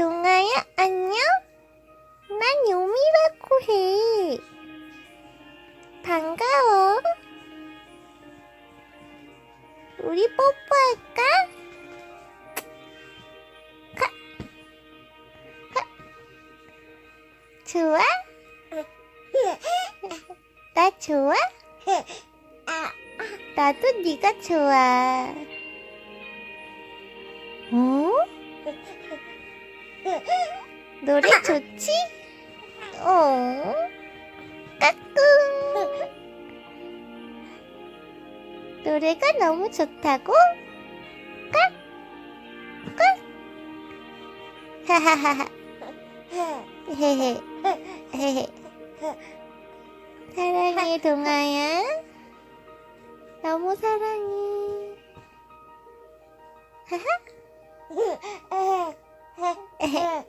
동아야, 안녕? 난 요미라고 해. 반가워. 우리 뽀뽀할까? 가. 가. 좋아? 나 좋아? 나도 네가 좋아. 어? 노래 좋지? 어? 까꿍. 노래가 너무 좋다고? 까? 까? 하하하하. 헤헤. 헤헤. 사랑해, 동아야. 너무 사랑해. 하하.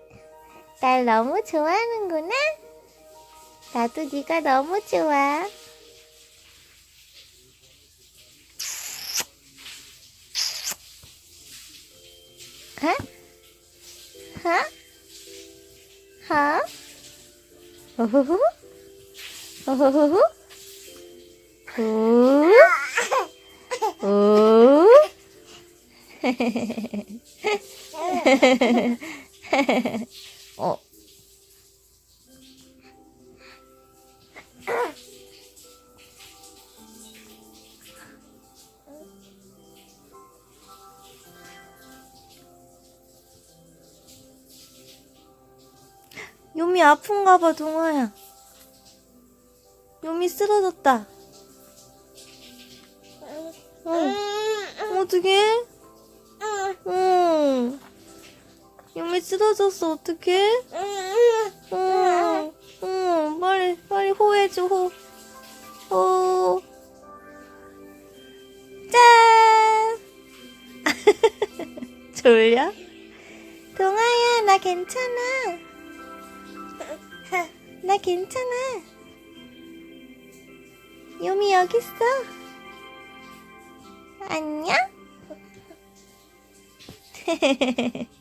날 너무 좋아하는구나. 나도 네가 너무 좋아. 하? 하? 하? 오호호? 오호호호? 오? 오? 어. 요미 아픈가 봐, 동아야. 요미 쓰러졌다. 응. 어떡해? 쓰러졌어, 어떡해? 응. 응. 빨리, 빨리 호해줘, 호. 호. 짠! 졸려? 동아야, 나 괜찮아. 나 괜찮아. 요미 여기 있어. 안녕?